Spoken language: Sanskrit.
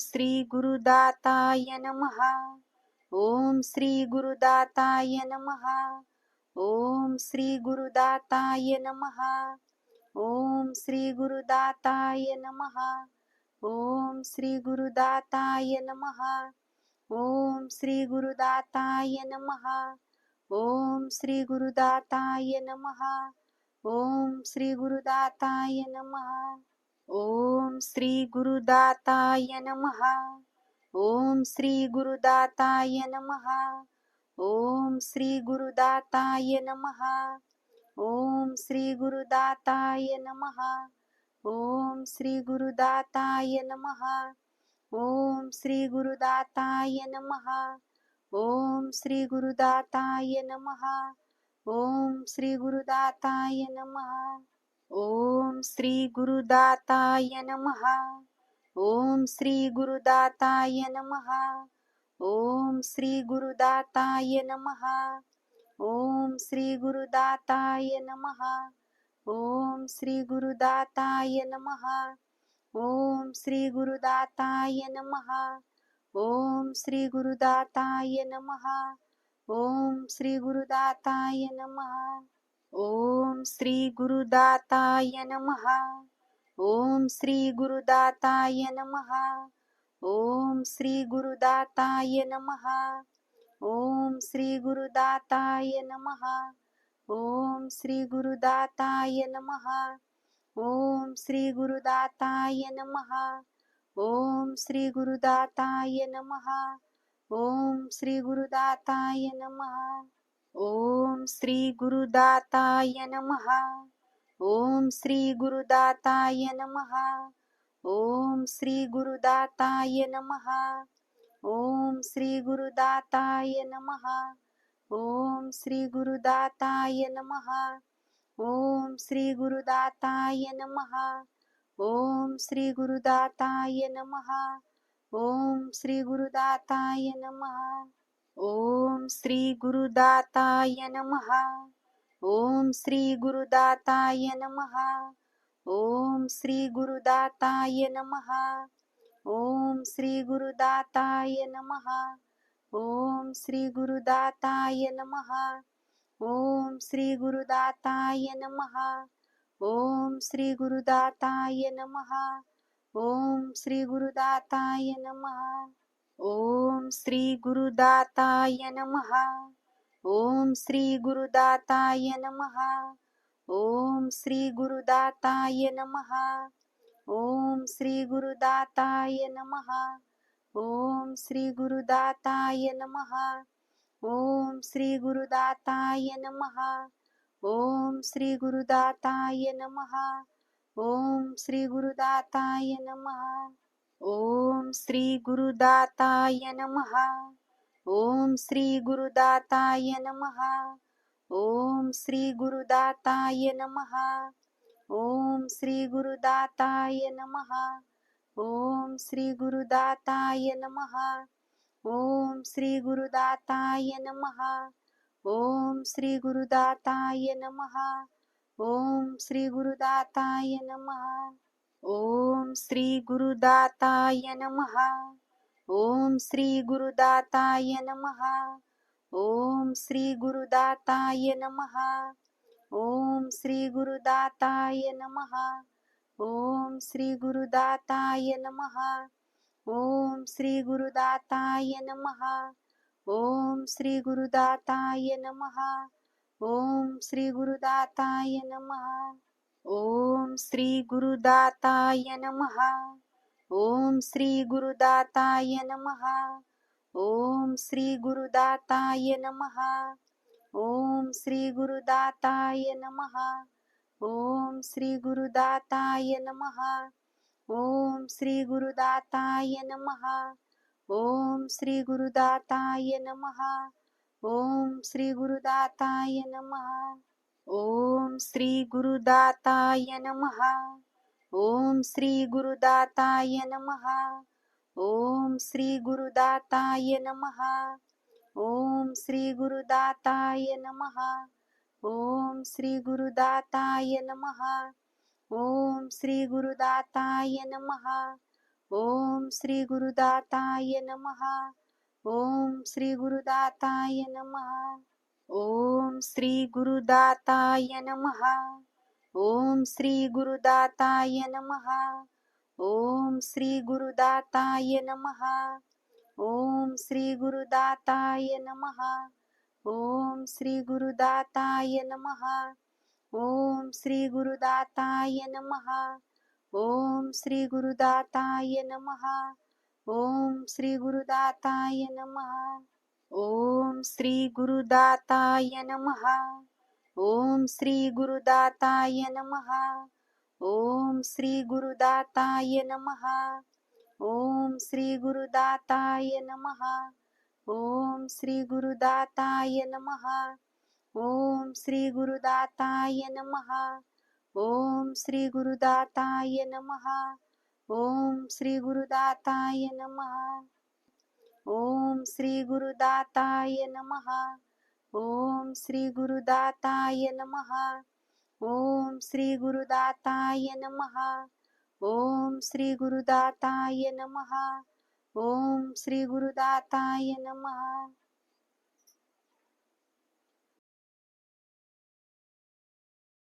श्रीगुरुदाताय नमः। ॐ श्रीगुरुदाताय नमः। ॐ श्रीगुरुदाताय नमः। ॐ श्रीगुरुदाताय नमः। ॐ श्रीगुरुदाताय नमः। ॐ श्रीगुरुदाताय नमः। ॐ श्रीगुरुदाताय नमः। ॐ श्रीगुरुदाताय नमः। ॐ श्री गुरुदाताय नमः। ॐ श्री गुरुदाताय नमः। ॐ श्री गुरुदाताय नमः। ॐ श्री गुरुदाताय नमः। ॐ श्री गुरुदाताय नमः। ॐ श्री गुरुदाताय नमः। ॐ श्री गुरुदाताय नमः। ॐ श्री गुरुदाताय नमः ॐ श्री गुरुदाताय नमः। ॐ श्री गुरुदाताय नमः। ॐ श्री गुरुदाताय नमः। ॐ श्री गुरुदाताय नमः। ॐ श्री गुरुदाताय नमः। ॐ श्री गुरुदाताय नमः। ॐ श्री गुरुदाताय नमः। ॐ श्री गुरुदाताय नमः ॐ श्री गुरुदाताय नमः। ॐ श्री गुरुदाताय नमः। ॐ श्री गुरुदाताय नमः। ॐ श्री गुरुदाताय नमः। ॐ श्री गुरुदाताय नमः। ॐ श्री गुरुदाताय नमः। ॐ श्री गुरुदाताय नमः। ॐ श्री गुरुदाताय नमः ॐ श्री गुरुदाताय नमः। ॐ श्री गुरुदाताय नमः। ॐ श्री गुरुदाताय नमः। ॐ श्री गुरुदाताय नमः। ॐ श्री गुरुदाताय नमः। ॐ श्री गुरुदाताय नमः। ॐ श्री गुरुदाताय नमः। ॐ श्री गुरुदाताय नमः ॐ श्री गुरुदाताय नमः। ॐ श्री गुरुदाताय नमः। ॐ श्री गुरुदाताय नमः। ॐ श्री गुरुदाताय नमः। ॐ श्री गुरुदाताय नमः। ॐ श्री गुरुदाताय नमः। ॐ श्री गुरुदाताय नमः। ॐ श्री गुरुदाताय नमः ॐ श्री गुरुदाताय नमः। ॐ श्री गुरुदाताय नमः। ॐ श्री गुरुदाताय नमः। ॐ श्री गुरुदाताय नमः। ॐ श्री गुरुदाताय नमः। ॐ श्री गुरुदाताय नमः। ॐ श्री गुरुदाताय नमः। ॐ श्री गुरुदाताय नमः ॐ श्री गुरुदाताय नमः। ॐ श्री गुरुदाताय नमः। ॐ श्री गुरुदाताय नमः। ॐ श्री गुरुदाताय नमः। ॐ श्री गुरुदाताय नमः। ॐ श्री गुरुदाताय नमः। ॐ श्री गुरुदाताय नमः। ॐ श्री गुरुदाताय नमः ॐ श्री गुरुदाताय नमः। ॐ श्री गुरुदाताय नमः। ॐ श्री गुरुदाताय नमः। ॐ श्री गुरुदाताय नमः। ॐ श्री गुरुदाताय नमः। ॐ श्री गुरुदाताय नमः। ॐ श्री गुरुदाताय नमः। ॐ श्री गुरुदाताय नमः ॐ श्री गुरुदाताय नमः। ॐ श्री गुरुदाताय नमः। ॐ श्री गुरुदाताय नमः। ॐ श्री गुरुदाताय नमः। ॐ श्री गुरुदाताय नमः। ॐ श्री गुरुदाताय नमः। ॐ श्री गुरुदाताय नमः। ॐ श्री गुरुदाताय नमः ॐ श्रीगुरुदाताय नमः। ॐ श्रीगुरुदाताय नमः। ॐ श्रीगुरुदाताय नमः। ॐ श्रीगुरुदाताय नमः। ॐ श्रीगुरुदाताय नमः। ॐ श्रीगुरुदाताय नमः। ॐ श्रीगुरुदाताय नमः। ॐ श्रीगुरुदाताय नमः। ॐ श्रीगुरुदाताय नमः। ॐ श्रीगुरुदाताय नमः। ॐ श्रीगुरुदाताय नमः। ॐ श्रीगुरुदाताय नमः। ॐ श्रीगुरुदाताय नमः। ॐ श्रीगुरुदाताय नमः। ॐ श्रीगुरुदाताय नमः। ॐ श्रीगुरुदाताय नमः। ॐ श्रीगुरुदाताय नमः। ॐ श्रीगुरुदाताय नमः। ॐ श्रीगुरुदाताय नमः। ॐ श्रीगुरुदाताय नमः। ॐ श्रीगुरुदाताय नमः। ॐ श्रीगुरुदाताय नमः। ॐ श्रीगुरुदाताय नमः। ॐ श्रीगुरुदाताय नमः। ॐ श्री गुरुदाताय नमः। ॐ श्री गुरुदाताय नमः। ॐ श्री गुरुदाताय नमः। ॐ श्री गुरुदाताय नमः। ॐ श्री गुरुदाताय नमः